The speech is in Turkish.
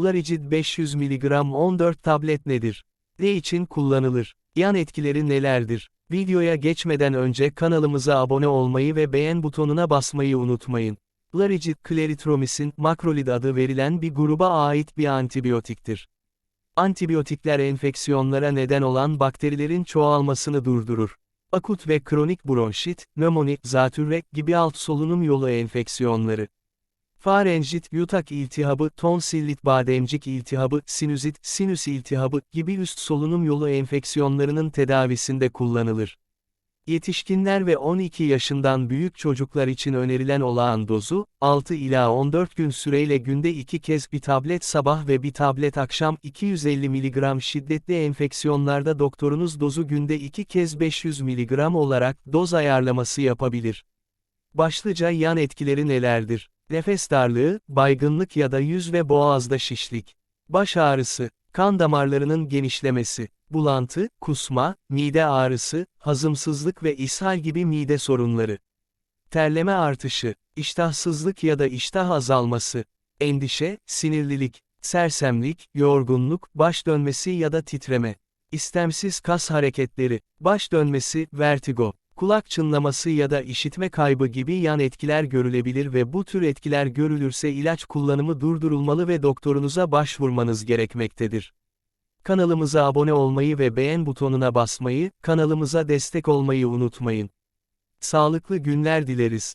Larigid 500 mg 14 tablet nedir? Ne için kullanılır? Yan etkileri nelerdir? Videoya geçmeden önce kanalımıza abone olmayı ve beğen butonuna basmayı unutmayın. Larigid kleritromisin, makrolid adı verilen bir gruba ait bir antibiyotiktir. Antibiyotikler enfeksiyonlara neden olan bakterilerin çoğalmasını durdurur. Akut ve kronik bronşit, nömoni, zatürre gibi alt solunum yolu enfeksiyonları. Farenjit, yutak iltihabı, tonsillit bademcik iltihabı, sinüzit, sinüs iltihabı gibi üst solunum yolu enfeksiyonlarının tedavisinde kullanılır. Yetişkinler ve 12 yaşından büyük çocuklar için önerilen olağan dozu, 6 ila 14 gün süreyle günde 2 kez bir tablet sabah ve bir tablet akşam 250 mg şiddetli enfeksiyonlarda doktorunuz dozu günde 2 kez 500 mg olarak doz ayarlaması yapabilir. Başlıca yan etkileri nelerdir? Nefes darlığı, baygınlık ya da yüz ve boğazda şişlik. Baş ağrısı, kan damarlarının genişlemesi, bulantı, kusma, mide ağrısı, hazımsızlık ve ishal gibi mide sorunları. Terleme artışı, iştahsızlık ya da iştah azalması, endişe, sinirlilik, sersemlik, yorgunluk, baş dönmesi ya da titreme. İstemsiz kas hareketleri, baş dönmesi, vertigo, kulak çınlaması ya da işitme kaybı gibi yan etkiler görülebilir ve bu tür etkiler görülürse ilaç kullanımı durdurulmalı ve doktorunuza başvurmanız gerekmektedir. Kanalımıza abone olmayı ve beğen butonuna basmayı, kanalımıza destek olmayı unutmayın. Sağlıklı günler dileriz.